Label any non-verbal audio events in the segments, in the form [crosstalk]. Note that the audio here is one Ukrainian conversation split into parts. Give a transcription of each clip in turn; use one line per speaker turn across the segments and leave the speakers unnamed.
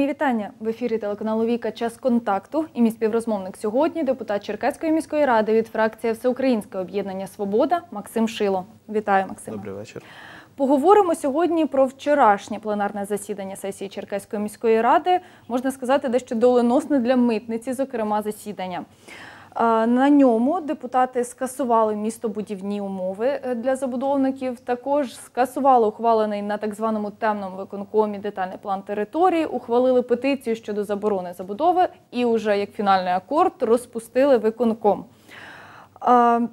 Мої вітання в ефірі телеканалу Віка Час контакту. І мій співрозмовник сьогодні депутат Черкаської міської ради від фракції Всеукраїнське об'єднання Свобода Максим Шило. Вітаю, Максим.
Добрий вечір.
Поговоримо сьогодні про вчорашнє пленарне засідання сесії Черкаської міської ради. Можна сказати, дещо доленосне для митниці, зокрема засідання. Е, На ньому депутати скасували містобудівні умови е, для забудовників. Також скасували ухвалений на так званому темному виконкомі детальний план території, ухвалили петицію щодо заборони забудови і вже як фінальний акорд розпустили виконком.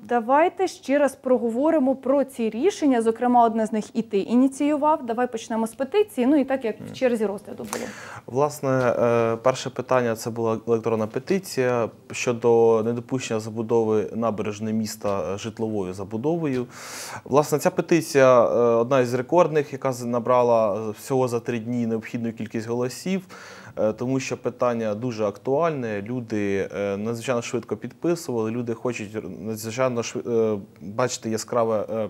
Давайте ще раз проговоримо про ці рішення. Зокрема, одне з них і ти ініціював. Давай почнемо з петиції. Ну і так як в черзі розгляду було.
Власне, е, перше питання це була електронна петиція щодо недопущення забудови набережної міста е, житловою забудовою. Власне, ця петиція е, одна із рекордних, яка набрала всього за три дні необхідну кількість голосів. Е, Тому що питання дуже актуальне. Люди е, надзвичайно швидко підписували. Люди хочуть надзвичайно шви- е, бачити яскраве,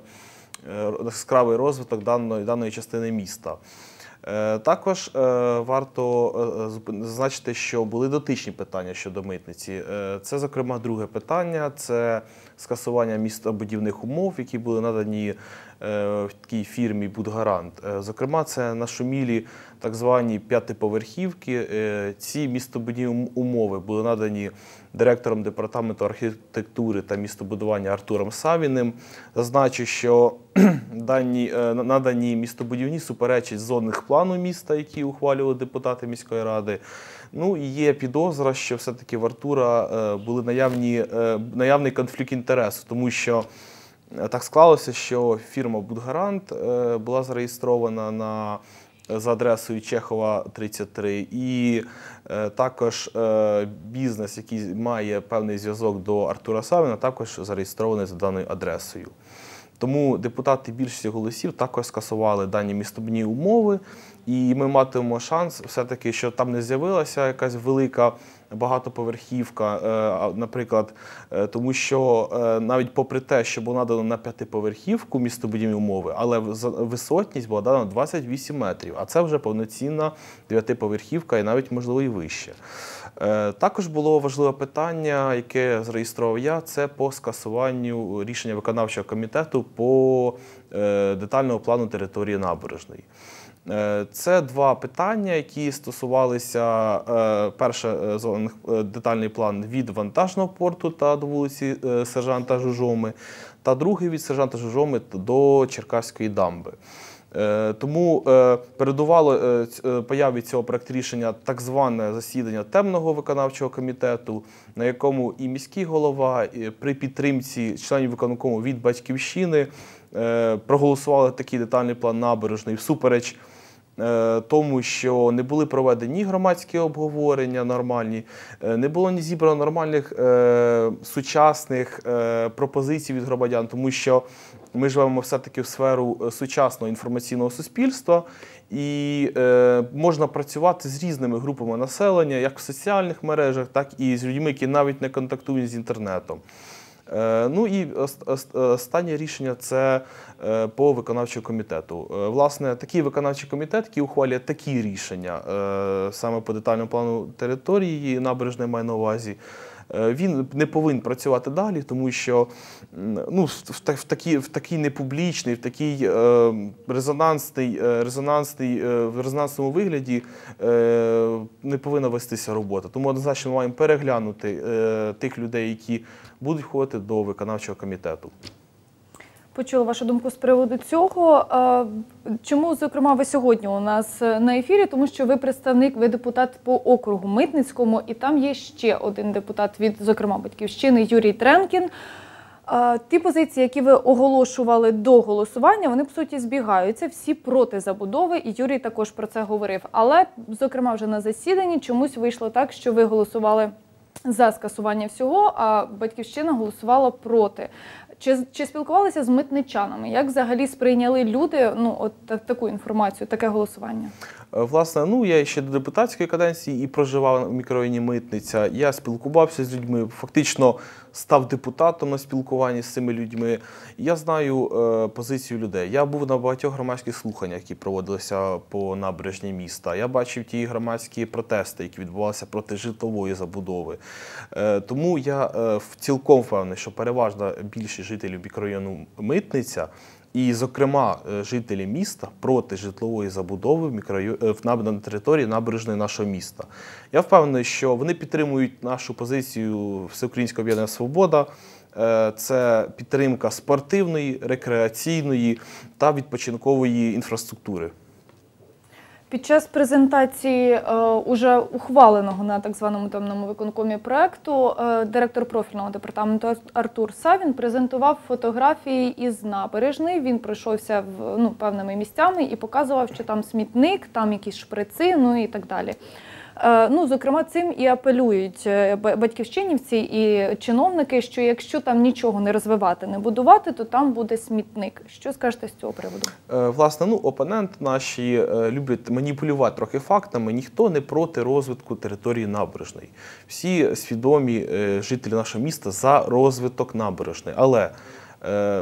яскравий розвиток даної, даної частини міста. Також варто зазначити, що були дотичні питання щодо митниці. Це, зокрема, друге питання це скасування містобудівних умов, які були надані е, в такій фірмі Будгарант. Е, Зокрема, це нашумілі так звані п'ятиповерхівки. Е, Ці містобудівні умови були надані директором департаменту архітектури та містобудування Артуром Савіним. Зазначу, що [clears throat] дані надані містобудівні суперечать зонних плану міста, які ухвалювали депутати міської ради. Ну є підозра, що все-таки в Артура е, були наявні е, наявний конфлікт інтересу, тому що. Е, Так склалося, що фірма Будгарант була зареєстрована на, за адресою Чехова 33, і також бізнес, який має певний зв'язок до Артура Савіна, також зареєстрований за даною адресою. Тому депутати більшості голосів також скасували дані містобні умови, і ми матимемо шанс все-таки, що там не з'явилася якась велика багатоповерхівка, е, наприклад, е, тому що е, навіть попри те, що було надано на п'ятиповерхівку містобудівні умови, але висотність була дана 28 метрів, а це вже повноцінна дев'ятиповерхівка і навіть можливо і вище. Також було важливе питання, яке зареєстрував я, це по скасуванню рішення виконавчого комітету по детальному плану території набережної. Е, Це два питання, які стосувалися е, перше е, детальний план від вантажного порту та до вулиці Сержанта Жужоми, та другий від Сержанта Жужоми до Черкаської дамби. Тому передувало появі цього проекту рішення так зване засідання темного виконавчого комітету, на якому і міський голова і при підтримці членів виконкому від батьківщини проголосували такий детальний план набережної всупереч тому, що не були проведені громадські обговорення нормальні, е, не було ні зібрано нормальних е, сучасних е, пропозицій від громадян, тому що ми живемо все-таки в сферу е, сучасного інформаційного суспільства, і е, можна працювати з різними групами населення, як в соціальних мережах, так і з людьми, які навіть не контактують з інтернетом. Е, Ну і ост- ост- останнє рішення це е, по виконавчому комітету. Е, Власне, такий виконавчий комітет, який ухвалює такі рішення саме по детальному плану території набережної маю на увазі. Він не повинен працювати далі, тому що ну, в, в, в, такий, в такий непублічний, в такий е, резонансний, резонансний, е, в резонансному вигляді е, не повинна вестися робота. Тому однозначно маємо переглянути е, тих людей, які будуть входити до виконавчого комітету.
Почула вашу думку з приводу цього. Чому, зокрема, ви сьогодні у нас на ефірі? Тому що ви представник, ви депутат по округу Митницькому, і там є ще один депутат від, зокрема, батьківщини Юрій Тренкін. Ті позиції, які ви оголошували до голосування, вони по суті збігаються. Всі проти забудови, і Юрій також про це говорив. Але, зокрема, вже на засіданні чомусь вийшло так, що ви голосували за скасування всього, а батьківщина голосувала проти. Чи, чи спілкувалися з митничанами? Як взагалі сприйняли люди ну, от та- таку інформацію, таке голосування?
Е, Власне, ну я ще до депутатської каденції і проживав в мікрорайоні Митниця. Я спілкувався з людьми, фактично став депутатом на спілкуванні з цими людьми. Я знаю е, позицію людей. Я був на багатьох громадських слуханнях, які проводилися по набережні міста. Я бачив ті громадські протести, які відбувалися проти житлової забудови. Е, тому я е, цілком впевнений, що переважна більшість жителів мікрорайону Митниця. І, зокрема, е, жителі міста проти житлової забудови е, на території набережної нашого міста. Я впевнений, що вони підтримують нашу позицію Всеукраїнського об'єднання Свобода. Е, Це підтримка спортивної, рекреаційної та відпочинкової інфраструктури.
Під час презентації е, уже ухваленого на так званому темному виконкомі проекту е, директор профільного департаменту Артур Савін презентував фотографії із набережної. Він пройшовся в ну певними місцями і показував, що там смітник, там якісь шприци, ну і так далі. Е, Ну, зокрема, цим і апелюють е, батьківщинівці і чиновники, що якщо там нічого не розвивати, не будувати, то там буде смітник. Що скажете з цього приводу?
Е, Власне, ну опоненти наші люблять маніпулювати трохи фактами. Ніхто не проти розвитку території набережної. Всі свідомі жителі нашого міста за розвиток набережної. Але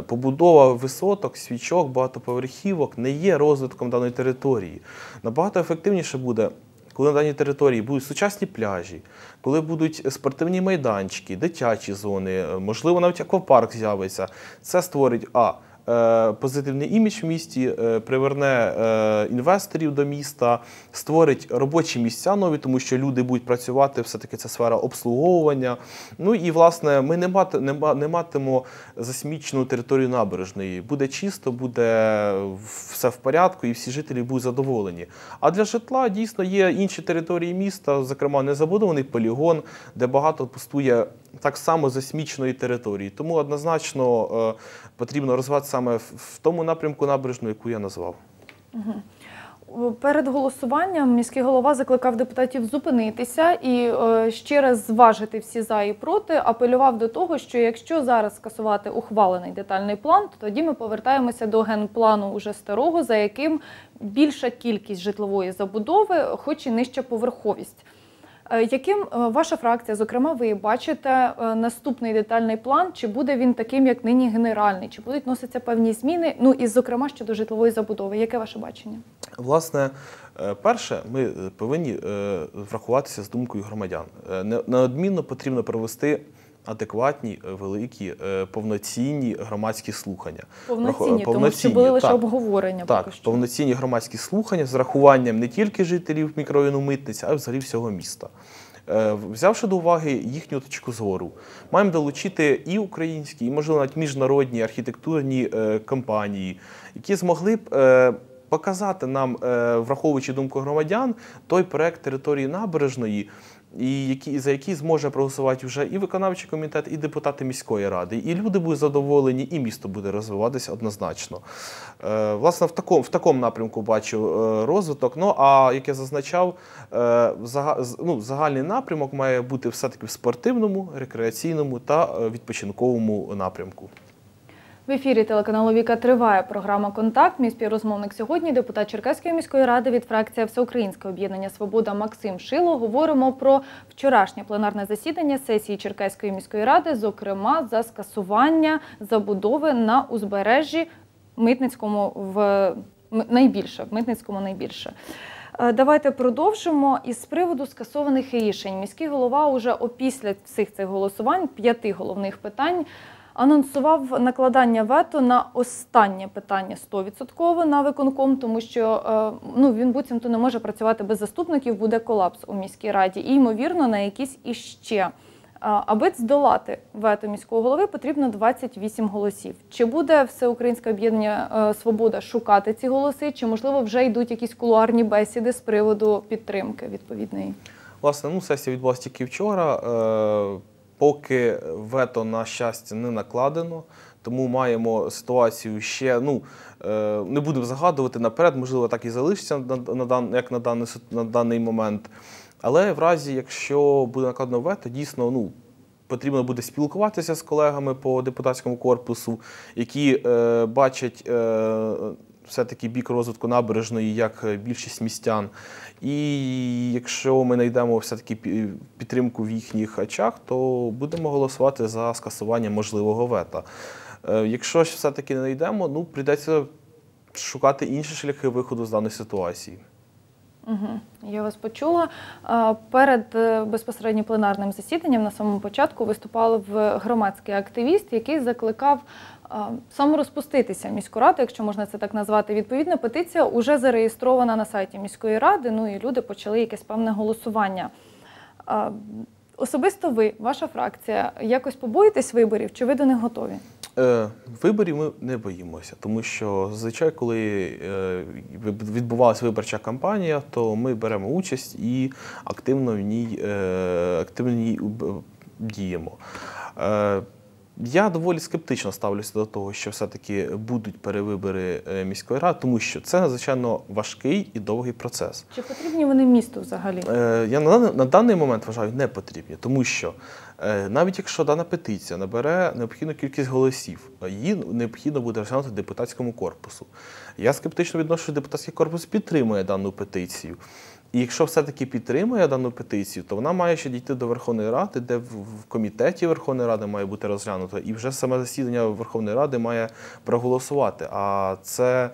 побудова висоток, свічок, багатоповерхівок не є розвитком даної території. Набагато ефективніше буде. Коли на даній території будуть сучасні пляжі, коли будуть спортивні майданчики, дитячі зони, е, можливо, навіть аквапарк з'явиться, це створить а позитивний імідж в місті, е, приверне е, інвесторів до міста, створить робочі місця нові, тому що люди будуть працювати, все-таки це сфера обслуговування. Ну і власне ми не, мати, не, не матимо засмічену територію набережної. Буде чисто, буде все в порядку, і всі жителі будуть задоволені. А для житла дійсно є інші території міста, зокрема незабудований полігон, де багато пустує так само засміченої території. Тому однозначно е, потрібно розвивати саме в, тому напрямку набережну, яку я назвав.
Перед голосуванням міський голова закликав депутатів зупинитися і е, ще раз зважити всі за і проти. Апелював до того, що якщо зараз скасувати ухвалений детальний план, то тоді ми повертаємося до генплану уже старого, за яким більша кількість житлової забудови, хоч і нижча поверховість. Е, Яким е, ваша фракція, зокрема, ви бачите е, наступний детальний план? Чи буде він таким, як нині генеральний? Чи будуть носитися певні зміни? Ну і зокрема щодо житлової забудови? Яке ваше бачення?
Власне, перше, ми повинні врахуватися з думкою громадян. Не- Неодмінно потрібно провести адекватні, е, великі, е, повноцінні громадські слухання.
Повноцінні,
Враху-
тому що були лише
так.
обговорення.
Так,
поки що.
повноцінні громадські слухання з врахуванням не тільки жителів мікрорайону Митниця, а й взагалі всього міста. Е, Взявши до уваги їхню точку зору, маємо долучити і українські, і можливо навіть міжнародні архітектурні компанії, які змогли б показати нам, враховуючи думку громадян, той проект території набережної, і які, за який зможе проголосувати вже і виконавчий комітет, і депутати міської ради. І люди будуть задоволені, і місто буде розвиватися однозначно. Е, власне, в такому, в такому напрямку бачу е, розвиток. Ну а як я зазначав, е, ну, загальний напрямок має бути все-таки в спортивному, рекреаційному та е, відпочинковому напрямку.
В ефірі телеканалу Віка триває програма Контакт. Мій співрозмовник сьогодні, депутат Черкаської міської ради від фракції Всеукраїнське об'єднання Свобода Максим Шило. Говоримо про вчорашнє пленарне засідання сесії Черкаської міської ради, зокрема за скасування забудови на узбережжі Митницькому в найбільше в Митницькому найбільше. Е, Давайте продовжимо. Із приводу скасованих рішень. Міський голова уже опісля всіх цих голосувань, п'яти головних питань, анонсував накладання вето на останнє питання 100% на виконком, тому що е, ну, він буцімто не може працювати без заступників, буде колапс у міській раді. І, ймовірно, на якісь іще. А, Аби здолати вето міського голови, потрібно 28 голосів. Чи буде всеукраїнське об'єднання е, Свобода шукати ці голоси, чи можливо вже йдуть якісь кулуарні бесіди з приводу підтримки відповідної?
Власне, ну, сесія відбулася тільки вчора. Поки вето, на щастя, не накладено, тому маємо ситуацію ще. Ну, е, не будемо загадувати наперед, можливо, так і залишиться на, дан- як на даний, на даний момент. Але в разі, якщо буде накладено вето, дійсно, ну. Потрібно буде спілкуватися з колегами по депутатському корпусу, які е, бачать е, все-таки бік розвитку набережної, як е, більшість містян. І якщо ми знайдемо все-таки підтримку в їхніх очах, то будемо голосувати за скасування можливого вета. Е, Якщо ж все-таки не знайдемо, ну прийдеться шукати інші шляхи виходу з даної ситуації.
Угу. Я вас почула. Перед е, безпосередньо пленарним засіданням на самому початку виступав громадський активіст, який закликав саморозпуститися міську раду, якщо можна це так назвати. Відповідна петиція вже зареєстрована на сайті міської ради. Ну і люди почали якесь певне голосування. Особисто ви, ваша фракція, якось побоїтесь виборів, чи ви до них готові?
Е, Виборів ми не боїмося, тому що зазвичай, коли е, відбувалася виборча кампанія, то ми беремо участь і активно в ній, е, активно в ній діємо. Я доволі скептично ставлюся до того, що все-таки будуть перевибори е, міської ради, тому що це надзвичайно важкий і довгий процес.
Чи потрібні вони місту взагалі?
Е, Я на, даний- на даний момент вважаю не потрібні, тому що е, навіть якщо дана петиція набере необхідну кількість голосів, її необхідно буде розглянути депутатському корпусу. Я скептично відношу, що депутатський корпус підтримує дану петицію. І якщо все-таки підтримує дану петицію, то вона має ще дійти до Верховної Ради, де в комітеті Верховної Ради має бути розглянута, і вже саме засідання Верховної Ради має проголосувати. А це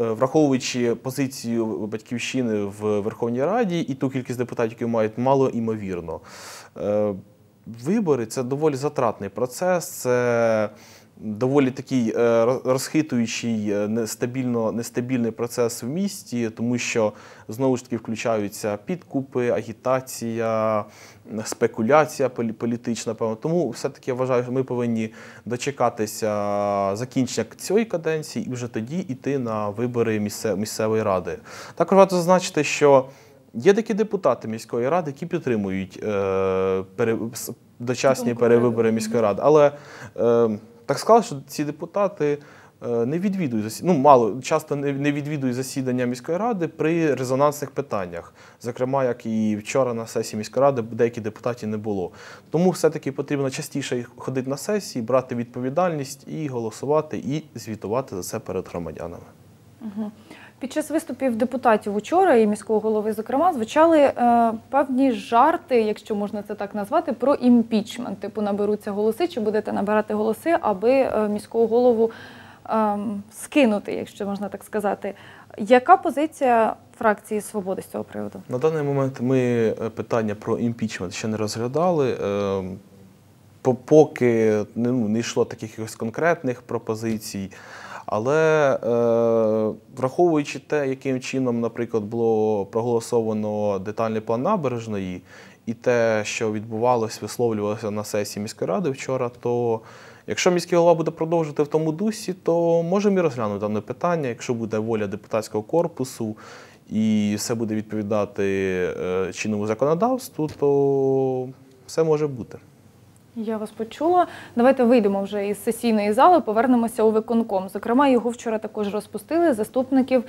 Е, Враховуючи позицію батьківщини в Верховній Раді і ту кількість депутатів, які мають мало імовірно. Е, Вибори це доволі затратний процес, це доволі такий е, розхитуючий, е, нестабільно, нестабільний процес в місті, тому що знову ж таки включаються підкупи, агітація, спекуляція полі- політична. Певно. Тому все-таки я вважаю, що ми повинні дочекатися закінчення цієї каденції і вже тоді йти на вибори місцевої ради. Також варто зазначити, що є такі депутати міської ради, які підтримують е, пере, дочасні перевибори міської ради. Але е, так склалося, що ці депутати. е, Не відвідують засі- ну, мало часто не відвідують засідання міської ради при резонансних питаннях. Зокрема, як і вчора на сесії міської ради деякі депутатів не було. Тому все-таки потрібно частіше ходити на сесії, брати відповідальність і голосувати, і звітувати за це перед громадянами.
Під час виступів депутатів учора і міського голови, зокрема, звучали е, певні жарти, якщо можна це так назвати, про імпічмент. Типу наберуться голоси, чи будете набирати голоси, аби е, міського голову е, скинути, якщо можна так сказати. Яка позиція фракції свободи з цього приводу?
На даний момент ми е, питання про імпічмент ще не розглядали. Е, по- Поки ну, не йшло таких конкретних пропозицій. Але е, враховуючи те, яким чином, наприклад, було проголосовано детальний план набережної, і те, що відбувалося, висловлювалося на сесії міської ради вчора, то якщо міський голова буде продовжувати в тому дусі, то можемо і розглянути дане питання, якщо буде воля депутатського корпусу і все буде відповідати е, чинному законодавству, то все може бути.
Я вас почула. Давайте вийдемо вже із сесійної зали, повернемося у виконком. Зокрема, його вчора також розпустили. Заступників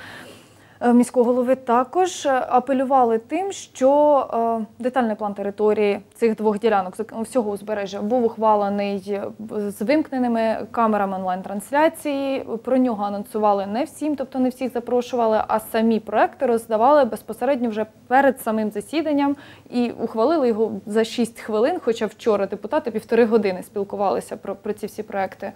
міського голови також е, апелювали тим, що е, детальний план території цих двох ділянок всього узбережжя був ухвалений е, з вимкненими камерами онлайн-трансляції. Про нього анонсували не всім, тобто не всіх запрошували, а самі проекти роздавали безпосередньо вже перед самим засіданням і ухвалили його за 6 хвилин. Хоча вчора депутати півтори години спілкувалися про, про ці всі проекти.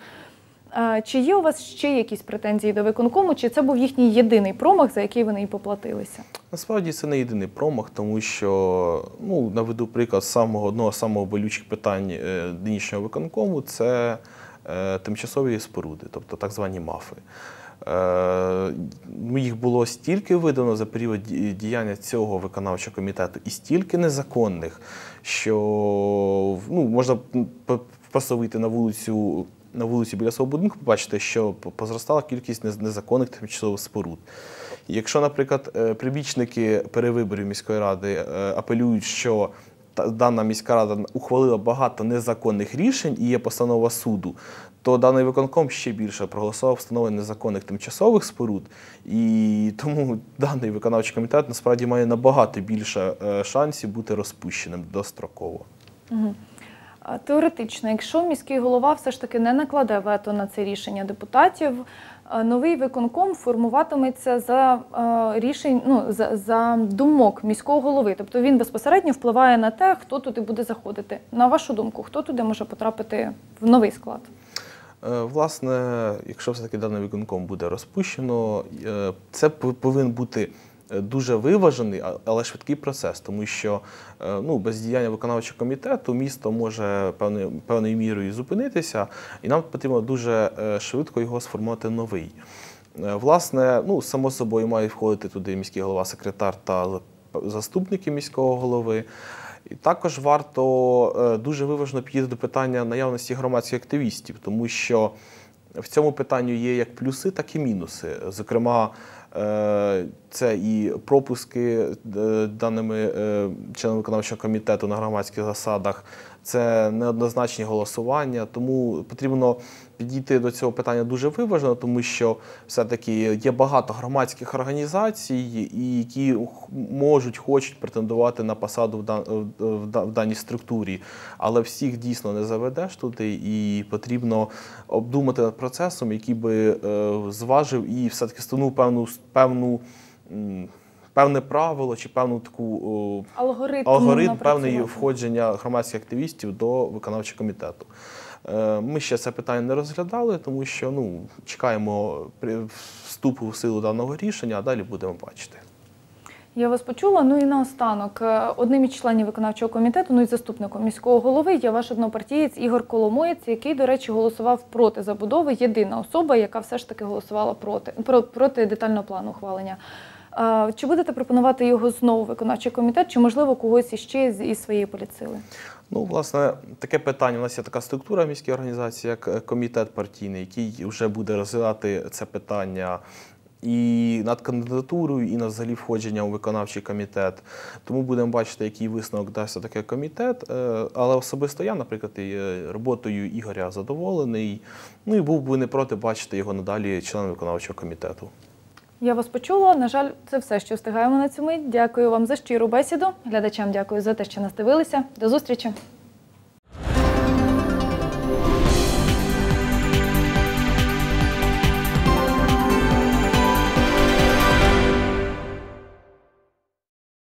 Е, Чи є у вас ще якісь претензії до виконкому, чи це був їхній єдиний промах, за який вони і поплатилися?
Насправді це не єдиний промах, тому що ну, наведу приклад самого одного з самого болючих питань е, нинішнього виконкому це е, тимчасові споруди, тобто так звані мафи. Е, їх було стільки видано за період діяння цього виконавчого комітету, і стільки незаконних, що ну, можна просто на вулицю. На вулиці біля свого будинку побачите, що позростала кількість незаконних тимчасових споруд. Якщо, наприклад, е, прибічники перевиборів міської ради е, апелюють, що дана міська рада ухвалила багато незаконних рішень і є постанова суду, то даний виконком ще більше проголосував встановлення незаконних тимчасових споруд. І тому даний виконавчий комітет насправді має набагато більше е, шансів бути розпущеним достроково.
Угу. Теоретично, якщо міський голова все ж таки не накладе вето на це рішення депутатів, новий виконком формуватиметься за рішень, ну за, за думок міського голови. Тобто він безпосередньо впливає на те, хто туди буде заходити. На вашу думку, хто туди може потрапити в новий склад?
Е, Власне, якщо все-таки даний виконком буде розпущено, е, це пов- повинен бути дуже виважений, але швидкий процес, тому що е, ну, без діяння виконавчого комітету місто може певною, певною мірою зупинитися, і нам потрібно дуже е, швидко його сформувати новий. Е, Власне, ну, само собою мають входити туди міський голова, секретар та заступники міського голови. І також варто е, дуже виважно підійти до питання наявності громадських активістів, тому що в цьому питанні є як плюси, так і мінуси. Зокрема, е, це і пропуски е, даними е, членами виконавчого комітету на громадських засадах, це неоднозначні голосування. Тому потрібно підійти до цього питання дуже виважено, тому що все-таки є багато громадських організацій, які можуть, хочуть претендувати на посаду в, дан- в, да- в даній структурі, але всіх дійсно не заведеш туди, і потрібно обдумати над процесом, який би е, зважив і все-таки станув певну певну. Певне правило чи певну таку о,
Алгоритм,
алгоритм певний входження громадських активістів до виконавчого комітету. Е, Ми ще це питання не розглядали, тому що ну, чекаємо вступу в силу даного рішення, а далі будемо бачити.
Я вас почула. Ну і наостанок, е, одним із членів виконавчого комітету, ну і заступником міського голови є ваш однопартієць Ігор Коломоєць, який, до речі, голосував проти забудови. Єдина особа, яка все ж таки голосувала проти про- проти детального плану ухвалення. Чи будете пропонувати його знову виконавчий комітет, чи можливо когось іще із своєї політсили?
Ну, власне, таке питання. У нас є така структура в міській організації, як е, комітет партійний, який вже буде розглядати це питання і над кандидатурою, і на взагалі входження у виконавчий комітет. Тому будемо бачити, який висновок дасть таке комітет. Е, Але особисто я, наприклад, е, роботою Ігоря задоволений. Ну і був би не проти бачити його надалі членом виконавчого комітету.
Я вас почула. На жаль, це все, що встигаємо на мить. Дякую вам за щиру бесіду. Глядачам дякую за те, що нас дивилися. До зустрічі.